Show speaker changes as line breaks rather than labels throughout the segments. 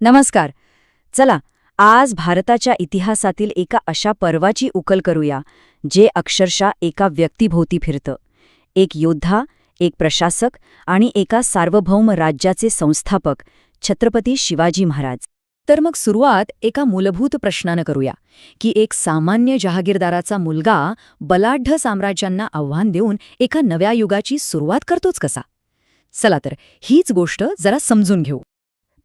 नमस्कार. चला आज भारताच्या इतिहासातील एका अशा पर्वाची उकल करूया जे अक्षरशः एका व्यक्तीभोवती फिरतं. एक योद्धा एक प्रशासक आणि एका सार्वभौम राज्याचे संस्थापक छत्रपती शिवाजी महाराज. तर मग सुरुवात एका मूलभूत प्रश्नानं करूया की एक सामान्य जहागीरदाराचा मुलगा बलाढ्य साम्राज्यांना आव्हान देऊन एका नव्या युगाची सुरुवात करतोच कसा? चला तर हीच गोष्ट जरा समजून घेऊ.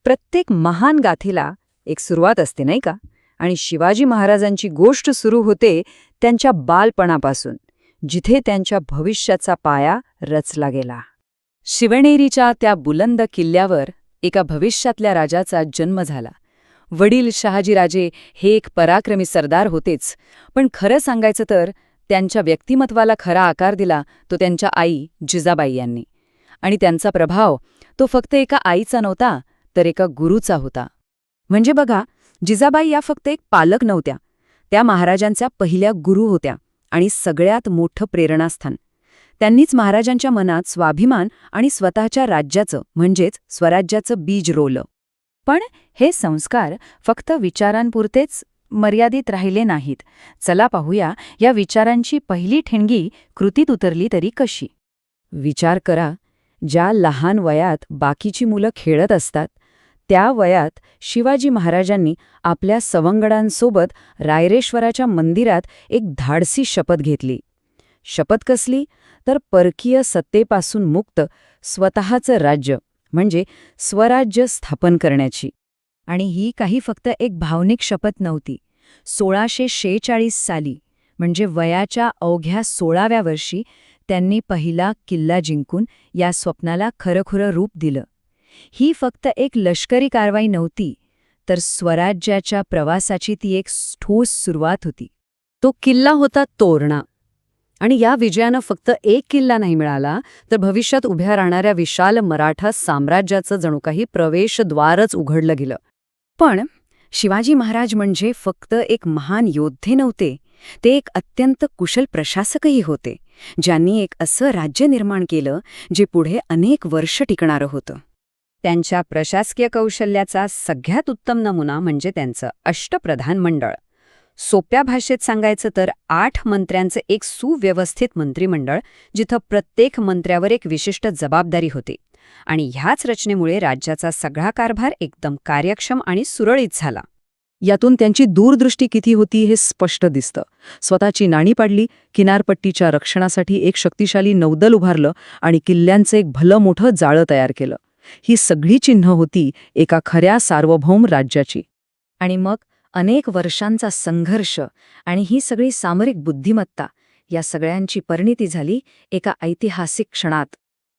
प्रत्येक महान गाथेला एक सुरुवात असते नाही का? आणि शिवाजी महाराजांची गोष्ट सुरू होते त्यांच्या बालपणापासून जिथे त्यांच्या भविष्याचा पाया रचला गेला. शिवनेरीच्या त्या बुलंद किल्ल्यावर एका भविष्यातल्या राजाचा जन्म झाला. वडील शहाजीराजे हे एक पराक्रमी सरदार होतेच पण खरं सांगायचं तर त्यांच्या व्यक्तिमत्वाला खरा आकार दिला तो त्यांच्या आई जिजाबाई यांनी. आणि त्यांचा प्रभाव तो फक्त एका आईचा नव्हता तर एका गुरुचा होता. म्हणजे बघा जिजाबाई या फक्त एक पालक नव्हत्या. त्या महाराजांच्या पहिल्या गुरु होत्या आणि सगळ्यात मोठं प्रेरणास्थान. त्यांनीच महाराजांच्या मनात स्वाभिमान आणि स्वतःच्या राज्याचं म्हणजेच स्वराज्याचं बीज रोवलं. पण हे संस्कार फक्त विचारांपुरतेच मर्यादित राहिले नाहीत. चला पाहूया या विचारांची पहिली ठिणगी कृतीत उतरली तरी कशी. विचार करा ज्या लहान वयात बाकीची मुलं खेळत असतात त्या वयात शिवाजी महाराजांनी आपल्या सवंगडांसोबत रायरेश्वराच्या मंदिरात एक धाडसी शपथ घेतली. शपथ कसली? तर परकीय सत्तेपासून मुक्त स्वतःचं राज्य म्हणजे स्वराज्य स्थापन करण्याची. आणि ही काही फक्त एक भावनिक शपथ नव्हती. सोळाशे शेचाळीस साली म्हणजे वयाच्या अवघ्या सोळाव्या वर्षी त्यांनी पहिला किल्ला जिंकून या स्वप्नाला खरखुरं रूप दिलं. ही फक्त एक लष्करी कारवाई नव्हती तर स्वराज्याच्या प्रवासाची ती एक ठोस सुरुवात होती. तो किल्ला होता तोरणा. आणि या विजयानं फक्त एक किल्ला नाही मिळाला तर भविष्यात उभ्या राहणाऱ्या विशाल मराठा साम्राज्याचं जणू काही प्रवेशद्वारच उघडलं गेलं. पण शिवाजी महाराज म्हणजे फक्त एक महान योद्धे नव्हते ते एक अत्यंत कुशल प्रशासकही होते ज्यांनी एक असं राज्य निर्माण केलं जे पुढे अनेक वर्ष टिकणारं होतं. त्यांच्या प्रशासकीय कौशल्याचा सगळ्यात उत्तम नमुना म्हणजे त्यांचं अष्टप्रधान मंडळ. सोप्या भाषेत सांगायचं तर आठ मंत्र्यांचं एक सुव्यवस्थित मंत्रिमंडळ जिथं प्रत्येक मंत्र्यावर एक विशिष्ट जबाबदारी होती. आणि ह्याच रचनेमुळे राज्याचा सगळा कारभार एकदम कार्यक्षम आणि सुरळीत झाला.
यातून त्यांची दूरदृष्टी किती होती हे स्पष्ट दिसतं. स्वतःची नाणी पाडली किनारपट्टीच्या रक्षणासाठी एक शक्तिशाली नौदल उभारलं आणि किल्ल्यांचं एक भलं मोठं जाळं तयार केलं. ही सगळी चिन्ह होती एका खऱ्या सार्वभौम राज्याची.
आणि मग अनेक वर्षांचा संघर्ष आणि ही सगळी सामरिक बुद्धिमत्ता या सगळ्यांची परिणिती झाली एका ऐतिहासिक क्षणात.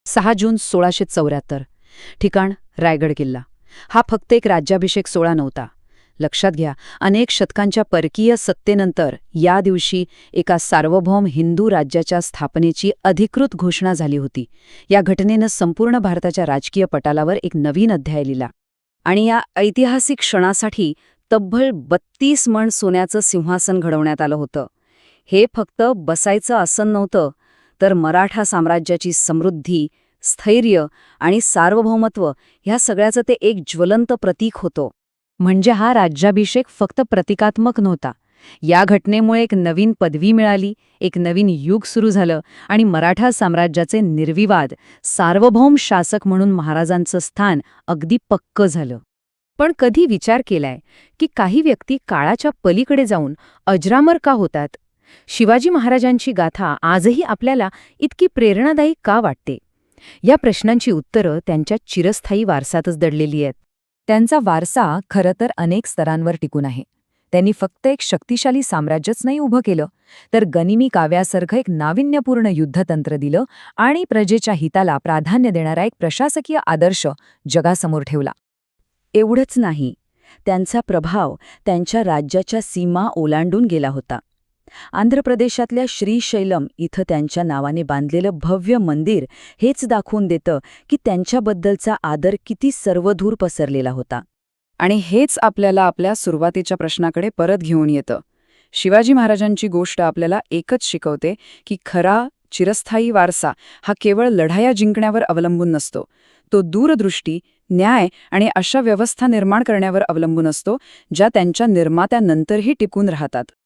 सहा जून सोळाशे चौऱ्याहत्तर. ठिकाण रायगड किल्ला. हा फक्त एक राज्याभिषेक सोहळा नव्हता. लक्षात घ्या अनेक शतकांच्या परकीय सत्तेनंतर या दिवशी एका सार्वभौम हिंदू राज्याच्या स्थापनेची अधिकृत घोषणा झाली होती. या घटनेनं संपूर्ण भारताच्या राजकीय पटालावर एक नवीन अध्याय लिहिला. आणि या ऐतिहासिक क्षणासाठी तब्बल बत्तीस मण सोन्याचं सिंहासन घडवण्यात आलं होतं. हे फक्त बसायचं आसन नव्हतं तर मराठा साम्राज्याची समृद्धी स्थैर्य आणि सार्वभौमत्व ह्या सगळ्याचं ते एक ज्वलंत प्रतीक होतं. म्हणजे हा राज्याभिषेक फक्त प्रतिकात्मक नव्हता. या घटनेमुळे एक नवीन पदवी मिळाली एक नवीन युग सुरू झालं आणि मराठा साम्राज्याचे निर्विवाद सार्वभौम शासक म्हणून महाराजांचं स्थान अगदी पक्क झालं. पण कधी विचार केलाय की काही व्यक्ती काळाच्या पलीकडे जाऊन अजरामर का होतात? शिवाजी महाराजांची गाथा आजही आपल्याला इतकी प्रेरणादायी का वाटते? या प्रश्नांची उत्तरं त्यांच्या चिरस्थायी वारसातच दडलेली आहेत. त्यांचा वारसा खरं तर अनेक स्तरांवर टिकून आहे. त्यांनी फक्त एक शक्तिशाली साम्राज्यच नाही उभं केलं तर गनिमी काव्यासारखं एक नाविन्यपूर्ण युद्धतंत्र दिलं आणि प्रजेच्या हिताला प्राधान्य देणारा एक प्रशासकीय आदर्श जगासमोर ठेवला. एवढंच नाही त्यांचा प्रभाव त्यांच्या राज्याच्या सीमा ओलांडून गेला होता. आंध्र प्रदेशातल्या श्रीशैलम इथं त्यांच्या नावाने बांधलेलं भव्य मंदिर हेच दाखवून देतं की त्यांच्याबद्दलचा आदर किती सर्वधूर पसरलेला होता.
आणि हेच आपल्याला आपल्या सुरुवातीच्या प्रश्नाकडे परत घेऊन येतं. शिवाजी महाराजांची गोष्ट आपल्याला एकच शिकवते की खरा चिरस्थायी वारसा हा केवळ लढाया जिंकण्यावर अवलंबून नसतो. तो दूरदृष्टी न्याय आणि अशा व्यवस्था निर्माण करण्यावर अवलंबून असतो ज्या त्यांच्या निर्मात्यानंतरही टिकून राहतात.